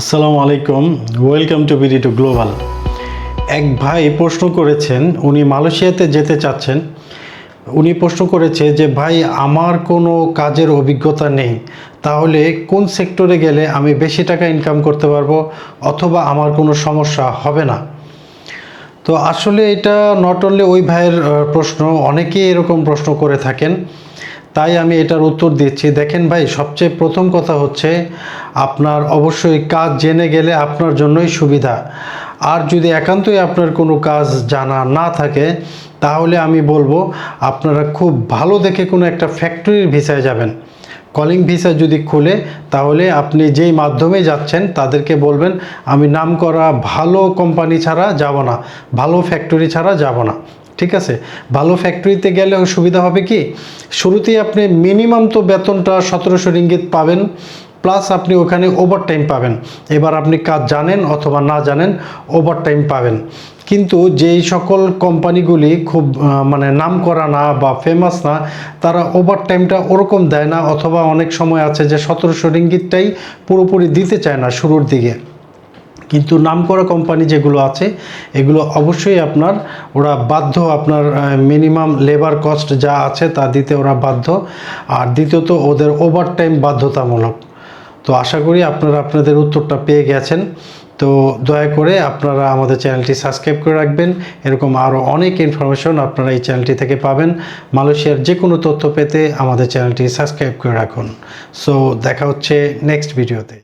আসসালামু আলাইকুম। Welcome to BD to global এক ভাই প্রশ্ন করেছেন, উনি মালয়েশিয়াতে যেতে চাচ্ছেন। উনি প্রশ্ন করেছে যে, ভাই, আমার কোনো কাজের অভিজ্ঞতা নেই। তাহলে কোন সেক্টরে গেলে আমি বেশি টাকা ইনকাম করতে পারব? অথবা আমার কোনো সমস্যা হবে না? তো আসলে এটা নট অনলি ওই ভাইয়ের প্রশ্ন, অনেকেই এরকম প্রশ্ন করে থাকেন। তাই আমি এটার উত্তর দিচ্ছি। দেখেন ভাই, সবচেয়ে প্রথম কথা হচ্ছে আপনার অবশ্যই কাজ জেনে গেলে আপনার জন্যই সুবিধা। আর যদি একান্তই আপনার কোনো কাজ জানা না থাকে, তাহলে আমি বলব আপনারা খুব ভালো দেখে কোনো একটা ফ্যাক্টরির ভিসায় যাবেন। কলিং ভিসা যদি খুলে, তাহলে আপনি যেই মাধ্যমে যাচ্ছেন, তাদেরকে বলবেন, আমি নাম করা ভালো কোম্পানি ছাড়া যাব না, ভালো ফ্যাক্টরি ছাড়া যাব না। ঠিক আছে? ভালো ফ্যাক্টরিতে গেলে সুবিধা হবে কি? শুরুতেই আপনি মিনিমাম তো বেতনটা সতেরোশো রিঙ্গিত পাবেন প্লাস আপনি ওখানে ওভারটাইম পাবেন। এবার আপনি কাজ জানেন অথবা না জানেন ওভারটাইম পাবেন। কিন্তু যেই সকল কোম্পানিগুলি খুব মানে নাম করা না বা ফেমাস না, তারা ওভারটাইমটা ওরকম দেয় না, অথবা অনেক সময় আছে যে সতেরোশো রিঙ্গিতটাই পুরোপুরি দিতে চায় না শুরুর দিকে। কিন্তু নামকরা কোম্পানি যেগুলো আছে, এগুলো অবশ্যই আপনার, ওরা বাধ্য আপনার মিনিমাম লেবার কস্ট যা আছে তা দিতে ওরা বাধ্য। আর দ্বিতীয়ত, ওদের ওভারটাইম বাধ্যতামূলক। তো আশা করি আপনারা আপনাদের উত্তরটা পেয়ে গেছেন। তো দয়া করে আপনারা আমাদের চ্যানেলটি সাবস্ক্রাইব করে রাখবেন। এরকম আরও অনেক ইনফরমেশন আপনারা এই চ্যানেলটি থেকে পাবেন। মালয়েশিয়ার যে কোনো তথ্য পেতে আমাদের চ্যানেলটি সাবস্ক্রাইব করে রাখুন। সো দেখা হচ্ছে নেক্সট ভিডিওতে